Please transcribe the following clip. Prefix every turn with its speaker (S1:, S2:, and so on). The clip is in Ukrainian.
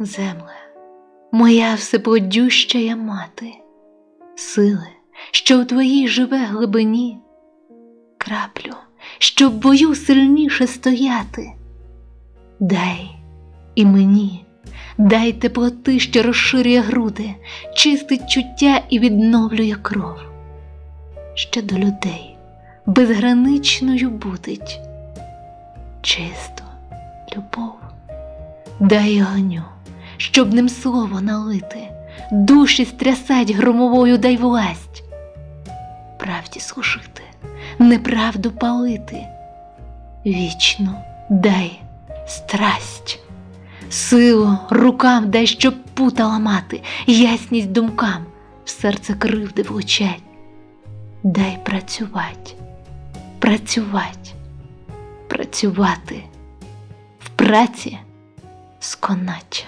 S1: Земле, моя всеплодющая мати, сили, що в твоїй живе глибині, краплю, що в бою сильніше стояти. Дай і мені, дай теплоти, що розширює груди, чистить чуття і відновлює кров, що до людей безграничною будить чисту любов. Дай огню, щоб ним слово налити, душі стрясать громовою дай власть, правді служити, неправду палити, вічну дай страсть, силу рукам дай, щоб пута ламати, ясність думкам в серце кривди влучать. Дай працювать, працювать, працювати в праці сконаче.